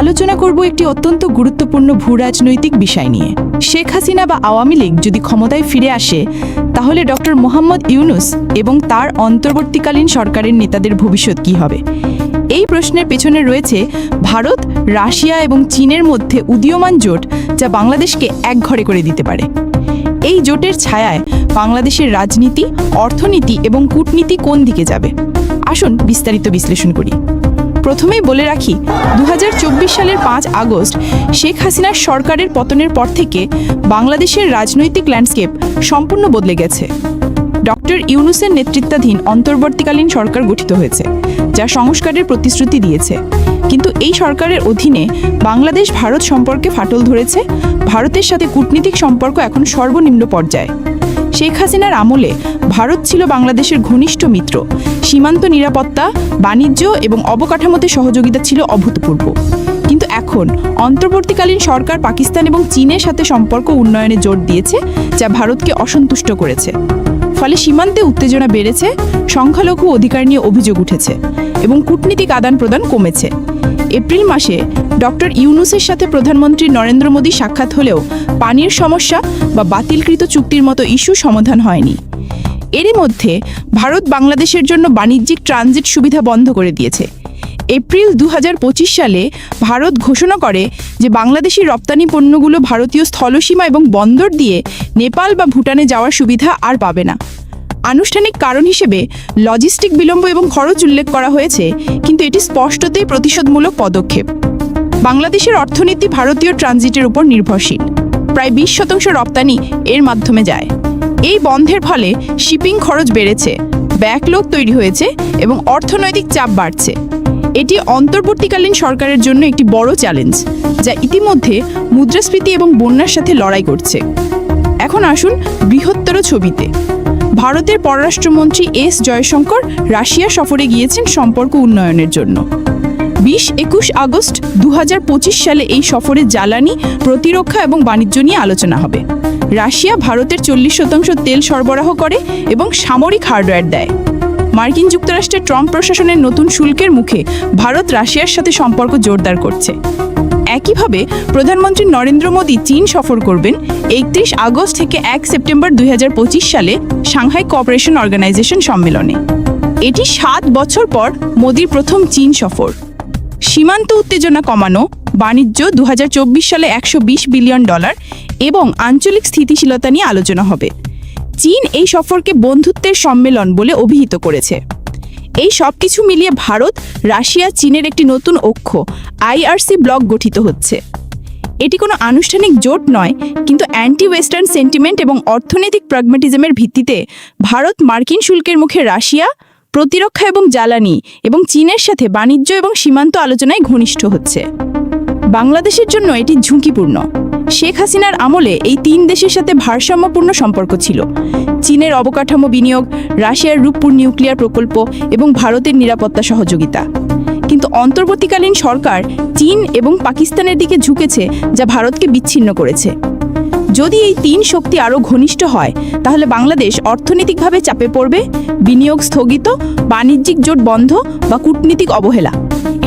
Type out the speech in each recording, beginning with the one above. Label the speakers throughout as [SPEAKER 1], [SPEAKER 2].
[SPEAKER 1] আলোচনা করব একটি অত্যন্ত গুরুত্বপূর্ণ ভূরাজনৈতিক বিষয় নিয়ে। শেখ হাসিনা বা আওয়ামী লীগ যদি ক্ষমতায় ফিরে আসে, তাহলে ডক্টর মোহাম্মদ ইউনুস এবং তার অন্তর্বর্তীকালীন সরকারের নেতাদের ভবিষ্যৎ কি হবে? এই প্রশ্নের পেছনে রয়েছে ভারত, রাশিয়া এবং চীনের মধ্যে উদীয়মান জোট যা বাংলাদেশকে একঘরে করে দিতে পারে। এই জোটের ছায়ায় বাংলাদেশের রাজনীতি, অর্থনীতি এবং কূটনীতি কোন দিকে যাবে? আসুন বিস্তারিত বিশ্লেষণ করি। প্রথমেই বলে রাখি দু হাজার চব্বিশ সালের পাঁচ আগস্ট শেখ হাসিনার সরকারের পতনের পর থেকে বাংলাদেশের রাজনৈতিক ল্যান্ডস্কেপ সম্পূর্ণ বদলে গেছে। ডক্টর ইউনুসের নেতৃত্বাধীন অন্তর্বর্তীকালীন সরকার গঠিত হয়েছে, যা সংস্কারের প্রতিশ্রুতি দিয়েছে। কিন্তু এই সরকারের অধীনে বাংলাদেশ ভারত সম্পর্কে ফাটল ধরেছে, ভারতের সাথে কূটনীতিক সম্পর্ক এখন সর্বনিম্ন পর্যায়ে। শেখ হাসিনার আমলে ভারত ছিল বাংলাদেশের ঘনিষ্ঠ মিত্র। সীমান্ত নিরাপত্তা, বাণিজ্য এবং অবকাঠামোতে সহযোগিতা ছিল অভূতপূর্ব। কিন্তু এখন অন্তর্বর্তীকালীন সরকার পাকিস্তান এবং চীনের সাথে সম্পর্ক উন্নয়নে জোর দিয়েছে, যা ভারতকে অসন্তুষ্ট করেছে। ফলে সীমান্তে উত্তেজনা বেড়েছে, সংখ্যালঘু অধিকার নিয়ে অভিযোগ উঠেছে এবং কূটনীতিক আদান প্রদান কমেছে। এপ্রিল মাসে ডক্টর ইউনুসের সাথে প্রধানমন্ত্রী নরেন্দ্র মোদী সাক্ষাৎ হলেও পানির সমস্যা বা বাতিলকৃত চুক্তির মতো ইস্যু সমাধান হয়নি। এরই মধ্যে ভারত বাংলাদেশের জন্য বাণিজ্যিক ট্রানজিট সুবিধা বন্ধ করে দিয়েছে। এপ্রিল দু হাজার পঁচিশ সালে ভারত ঘোষণা করে যে বাংলাদেশি রপ্তানি পণ্যগুলো ভারতীয় স্থলসীমা এবং বন্দর দিয়ে নেপাল বা ভুটানে যাওয়ার সুবিধা আর পাবে না। আনুষ্ঠানিক কারণ হিসেবে লজিস্টিক বিলম্ব এবং খরচ উল্লেখ করা হয়েছে, কিন্তু এটি স্পষ্টতই প্রতিশোধমূলক পদক্ষেপ। বাংলাদেশের অর্থনীতি ভারতীয় ট্রানজিটের উপর নির্ভরশীল। প্রায় বিশ শতাংশ রপ্তানি এর মাধ্যমে যায়। এই বন্ধের ফলে শিপিং খরচ বেড়েছে ব্যাকলোড তৈরি হয়েছে এবং অর্থনৈতিক চাপ বাড়ছে। এটি অন্তর্বর্তীকালীন সরকারের জন্য একটি বড় চ্যালেঞ্জ, যা ইতিমধ্যে মুদ্রাস্ফীতি এবং বন্যার সাথে লড়াই করছে। এখন আসুন বৃহত্তর ছবিতে। ভারতের পররাষ্ট্রমন্ত্রী এস জয়শঙ্কর রাশিয়া সফরে গিয়েছেন সম্পর্ক উন্নয়নের জন্য। বিশ একুশ আগস্ট দু হাজার পঁচিশ সালে এই সফরে জ্বালানি, প্রতিরক্ষা এবং বাণিজ্য নিয়ে আলোচনা হবে। রাশিয়া ভারতের চল্লিশ শতাংশ তেল সরবরাহ করে এবং সামরিক হার্ডওয়্যার দেয়। মার্কিন যুক্তরাষ্ট্রের ট্রাম্প প্রশাসনের নতুন শুল্কের মুখে ভারত রাশিয়ার সাথে সম্পর্ক জোরদার করছে। একইভাবে প্রধানমন্ত্রী নরেন্দ্র মোদী চীন সফর করবেন একত্রিশ আগস্ট থেকে এক সেপ্টেম্বর দুই হাজার পঁচিশ সালে সাংহাই কোঅপারেশন অর্গানাইজেশন সম্মেলনে। এটি সাত বছর পর মোদীর প্রথম চীন সফর। সীমান্ত উত্তেজনা কমানো, বাণিজ্য দুহাজার চব্বিশ সালে একশো বিশ বিলিয়ন ডলার এবং আঞ্চলিক স্থিতিশীলতা নিয়ে আলোচনা হবে। চীন এই সফরকে বন্ধুত্বের সম্মেলন বলে অভিহিত করেছে। এই সব কিছু মিলিয়ে ভারত, রাশিয়া, চীনের একটি নতুন অক্ষ, আইআরসি ব্লক গঠিত হচ্ছে। এটি কোনো আনুষ্ঠানিক জোট নয়, কিন্তু অ্যান্টি ওয়েস্টার্ন সেন্টিমেন্ট এবং অর্থনৈতিক প্রাগমেটিজমের ভিত্তিতে ভারত মার্কিন শুল্কের মুখে রাশিয়া প্রতিরক্ষা এবং জ্বালানি এবং চীনের সাথে বাণিজ্য এবং সীমান্ত আলোচনায় ঘনিষ্ঠ হচ্ছে। বাংলাদেশের জন্য এটি ঝুঁকিপূর্ণ। শেখ হাসিনার আমলে এই তিন দেশের সাথে ভারসাম্যপূর্ণ সম্পর্ক ছিল। চীনের অবকাঠামো বিনিয়োগ, রাশিয়ার রূপপুর নিউক্লিয়ার প্রকল্প এবং ভারতের নিরাপত্তা সহযোগিতা। কিন্তু অন্তর্বর্তীকালীন সরকার চীন এবং পাকিস্তানের দিকে ঝুঁকেছে যা ভারতকে বিচ্ছিন্ন করেছে। যদি এই তিন শক্তি আরও ঘনিষ্ঠ হয়, তাহলে বাংলাদেশ অর্থনৈতিকভাবে চাপে পড়বে, বিনিয়োগ স্থগিত, বাণিজ্যিক জোট বন্ধ বা কূটনীতিক অবহেলা।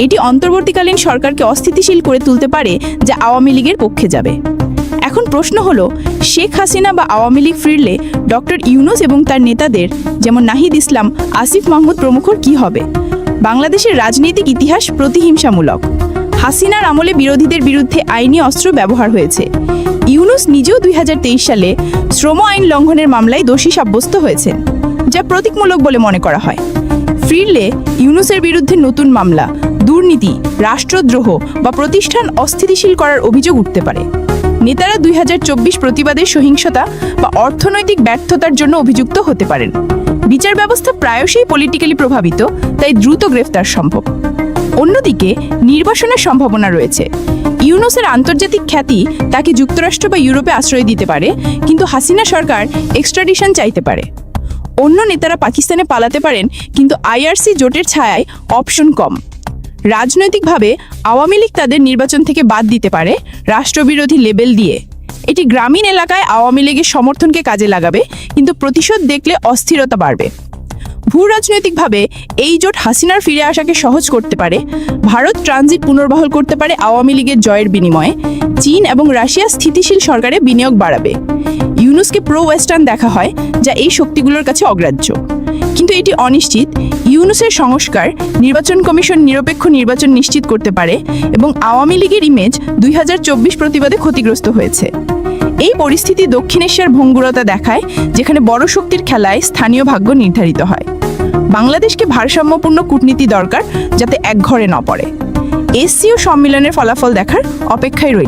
[SPEAKER 1] এটি অন্তর্বর্তীকালীন সরকারকে অস্থিতিশীল করে তুলতে পারে যা আওয়ামী লীগের পক্ষে যাবে। এখন প্রশ্ন হলো, শেখ হাসিনা বা আওয়ামী লীগ ফিরলে ডক্টর ইউনুস এবং তার নেতাদের, যেমন নাহিদ ইসলাম, আসিফ মাহমুদ প্রমুখর কি হবে? বাংলাদেশের রাজনৈতিক ইতিহাস প্রতিহিংসামূলক। হাসিনার আমলে বিরোধীদের বিরুদ্ধে আইনি অস্ত্র ব্যবহার হয়েছে। ইউনুস নিজেও দুই হাজার তেইশ সালে শ্রম আইন লঙ্ঘনের মামলায় দোষী সাব্যস্ত হয়েছেন, যা প্রতীকমূলক বলে মনে করা হয়। ফিরলে ইউনুসের বিরুদ্ধে নতুন মামলা, দুর্নীতি, রাষ্ট্রদ্রোহ বা প্রতিষ্ঠান অস্থিতিশীল করার অভিযোগ উঠতে পারে। নেতারা দুই হাজার চব্বিশ প্রতিবাদের সহিংসতা বা অর্থনৈতিক ব্যর্থতার জন্য অভিযুক্ত হতে পারেন। বিচার ব্যবস্থা প্রায়শই পলিটিক্যালি প্রভাবিত, তাই দ্রুত গ্রেফতার সম্ভব। অন্যদিকে নির্বাসনের সম্ভাবনা রয়েছে। ইউনুসের আন্তর্জাতিক খ্যাতি তাকে যুক্তরাষ্ট্র বা ইউরোপে আশ্রয় দিতে পারে, কিন্তু হাসিনা সরকার এক্সট্রাডিশন চাইতে পারে। অন্য নেতারা পাকিস্তানে পালাতে পারেন, কিন্তু আইআরসি জোটের ছায়ায় অপশন কম। রাজনৈতিকভাবে আওয়ামী লীগ তাদের নির্বাচন থেকে বাদ দিতে পারে, রাষ্ট্রবিরোধী লেবেল দিয়ে। এটি গ্রামীণ এলাকায় আওয়ামী লীগের সমর্থনকে কাজে লাগাবে, কিন্তু প্রতিশোধ দেখলে অস্থিরতা বাড়বে। ভূ রাজনৈতিকভাবে এই জোট হাসিনার ফিরে আসাকে সহজ করতে পারে, ভারত ট্রানজিট পুনর্বহাল করতে পারে আওয়ামী লীগের জয়ের বিনিময়ে, চীন এবং রাশিয়া স্থিতিশীল সরকারে বিনিয়োগ বাড়াবে। ইউনুসকে প্রো ওয়েস্টার্ন দেখা হয়, যা এই শক্তিগুলোর কাছে অগ্রাহ্য। কিন্তু এটি অনিশ্চিত, ইউনুসের সংস্কার, নির্বাচন কমিশন নিরপেক্ষ নির্বাচন নিশ্চিত করতে পারে এবং আওয়ামী লীগের ইমেজ দুই হাজার চব্বিশ প্রতিবাদে ক্ষতিগ্রস্ত হয়েছে। এই পরিস্থিতি দক্ষিণ এশিয়ার ভঙ্গুরতা দেখায়, যেখানে বড় শক্তির খেলায় স্থানীয় ভাগ্য নির্ধারিত হয়। বাংলাদেশকে ভারসাম্যপূর্ণ কূটনীতি দরকার যাতে একঘরে না পড়ে। এসসিও সম্মেলনের ফলাফল দেখার অপেক্ষায় রইল